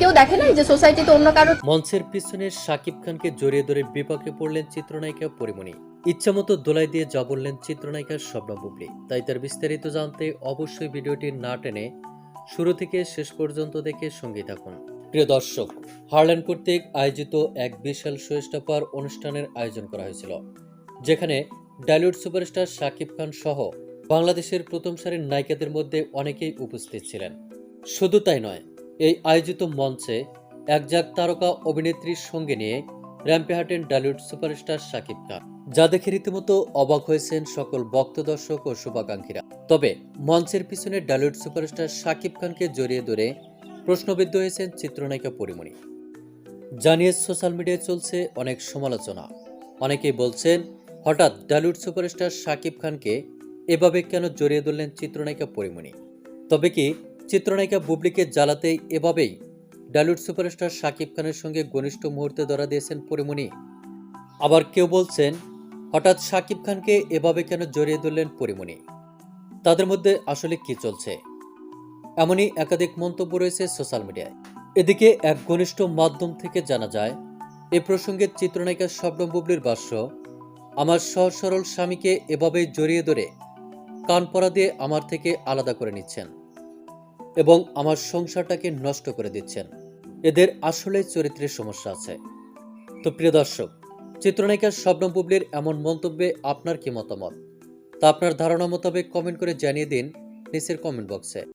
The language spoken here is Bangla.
কেউ দেখে না যে সোসাইটিতে অন্য কারও মঞ্চের পিছনে শাকিব খানকে জড়িয়ে ধরে বিপাকে পড়লেন চিত্রনায়িকা পরিমণি। ইচ্ছামতো দোলাই দিয়ে যা বললেন চিত্রনায়িকা বুবলি। তাই তার বিস্তারিত জানতে অবশ্যই ভিডিওটি না টেনে শুরু থেকে শেষ পর্যন্ত দেখে থাকুন। প্রিয় দর্শক হারল্যান্ড কর্তৃক আয়োজিত এক বিশাল শোয়েস্টাপার অনুষ্ঠানের আয়োজন করা হয়েছিল, যেখানে ডালিউড সুপারস্টার শাকিব খান সহ বাংলাদেশের প্রথম সারির নায়িকাদের মধ্যে অনেকেই উপস্থিত ছিলেন। শুধু তাই নয় এই আয়োজিত মঞ্চে একজাক তারকা অভিনেত্রীর সঙ্গে নিয়ে র্যাম্পে হাঁটেন ডালিউড সুপারস্টার শাকিব খান, যা দেখে রীতিমতো অবাক হয়েছেন সকল ভক্ত দর্শক ও শুভাকাঙ্ক্ষীরা। তবে মঞ্চের পিছনে ডালিউড সুপারস্টার শাকিব খানকে জড়িয়ে ধরে প্রশ্নবিদ্ধ হয়েছেন চিত্রনায়িকা পরিমণি। জানিয়ে সোশ্যাল মিডিয়ায় চলছে অনেক সমালোচনা। অনেকেই বলছেন, হঠাৎ ডালিউড সুপারস্টার শাকিব খানকে এভাবে কেন জড়িয়ে ধরলেন চিত্রনায়িকা পরিমণি? তবে কি চিত্রনায়িকা বুবলিকে জ্বালাতেই এভাবেই ডালিউড সুপারস্টার শাকিব খানের সঙ্গে ঘনিষ্ঠ মুহূর্তে ধরা দিয়েছেন পরিমণি। আবার কেউ বলছেন, হঠাৎ শাকিব খানকে এভাবে কেন জড়িয়ে ধরলেন পরিমণি? তাদের মধ্যে আসলে কি চলছে? এমনই একাধিক মন্তব্য রয়েছে সোশ্যাল মিডিয়ায়। এদিকে এক ঘনিষ্ঠ মাধ্যম থেকে জানা যায়, এ প্রসঙ্গে চিত্রনায়িকা শবনম বুবলির ভাষ্য আমার সহজ সরল স্বামীকে এভাবেই জড়িয়ে ধরে কান পরা দিয়ে আমার থেকে আলাদা করে নিচ্ছেন। এবং আমার সংসারটাকে নষ্ট করে দিচ্ছেন। এদের আসলে চরিত্রের সমস্যা আছে। তো প্রিয় দর্শক চিত্রনায়িকা শবনম পুবলির এমন মন্তব্যে আপনার কি মতামত? তা আপনার ধারণা মোতাবেক কমেন্ট করে জানিয়ে দিন নিচের কমেন্ট বক্সে।